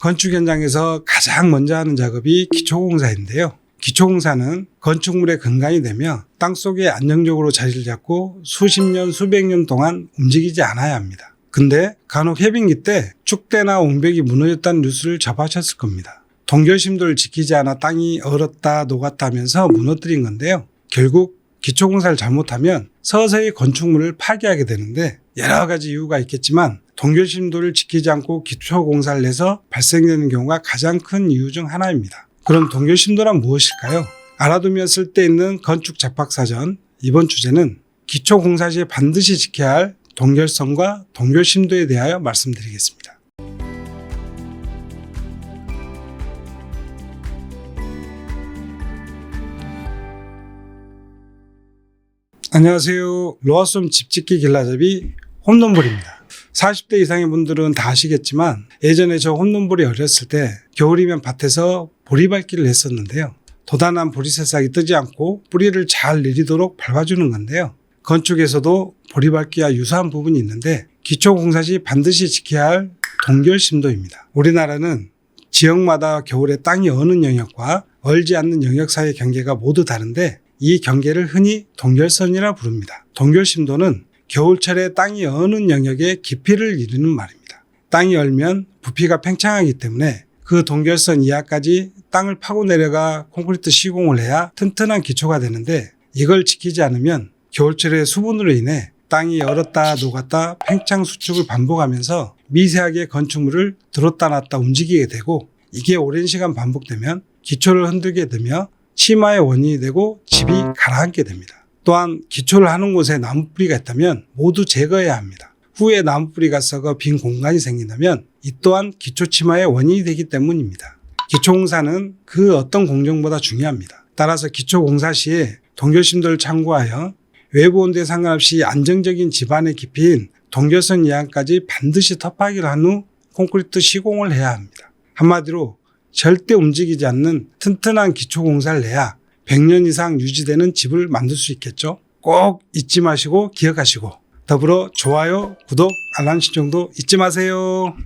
건축 현장에서 가장 먼저 하는 작업이 기초공사인데요. 기초공사는 건축물의 근간이 되며 땅 속에 안정적으로 자리를 잡고 수십 년, 수백 년 동안 움직이지 않아야 합니다. 근데 간혹 해빙기 때 축대나 옹벽이 무너졌다는 뉴스를 접하셨을 겁니다. 동결심도를 지키지 않아 땅이 얼었다 녹았다 하면서 무너뜨린 건데요. 결국 기초공사를 잘못하면 서서히 건축물을 파괴하게 되는데 여러 가지 이유가 있겠지만 동결심도를 지키지 않고 기초공사를 내서 발생되는 경우가 가장 큰 이유 중 하나입니다. 그럼 동결심도란 무엇일까요? 알아두면 쓸데 있는 건축 잡학사전 이번 주제는 기초공사 시 반드시 지켜야 할 동결성과 동결심도에 대하여 말씀드리겠습니다. 안녕하세요. 로아솜 집짓기 길라잡이 홈런볼입니다. 40대 이상의 분들은 다 아시겠지만 예전에 저 홈런볼이 어렸을 때 겨울이면 밭에서 보리밟기를 했었는데요. 도단한 보리새싹이 뜨지 않고 뿌리를 잘 내리도록 밟아주는 건데요. 건축에서도 보리밟기와 유사한 부분이 있는데 기초공사 시 반드시 지켜야 할 동결심도입니다. 우리나라는 지역마다 겨울에 땅이 어는 영역과 얼지 않는 영역 사이의 경계가 모두 다른데 이 경계를 흔히 동결선이라 부릅니다. 동결심도는 겨울철에 땅이 어는 영역의 깊이를 이루는 말입니다. 땅이 얼면 부피가 팽창하기 때문에 그 동결선 이하까지 땅을 파고 내려가 콘크리트 시공을 해야 튼튼한 기초가 되는데 이걸 지키지 않으면 겨울철에 수분으로 인해 땅이 얼었다 녹았다 팽창 수축을 반복하면서 미세하게 건축물을 들었다 놨다 움직이게 되고 이게 오랜 시간 반복되면 기초를 흔들게 되며 치마의 원인이 되고 집이 가라앉게 됩니다. 또한 기초를 하는 곳에 나무뿌리가 있다면 모두 제거해야 합니다. 후에 나무뿌리가 썩어 빈 공간이 생긴다면 이 또한 기초 치마의 원인이 되기 때문입니다. 기초공사는 그 어떤 공정보다 중요합니다. 따라서 기초공사 시에 동결심도를 참고하여 외부 온도에 상관없이 안정적인 집안의 깊이인 동결선 이하까지 반드시 터파기를 한후 콘크리트 시공을 해야 합니다. 한마디로 절대 움직이지 않는 튼튼한 기초공사를 해야 100년 이상 유지되는 집을 만들 수 있겠죠. 꼭 잊지 마시고 기억하시고 더불어 좋아요, 구독, 알람 신청도 잊지 마세요.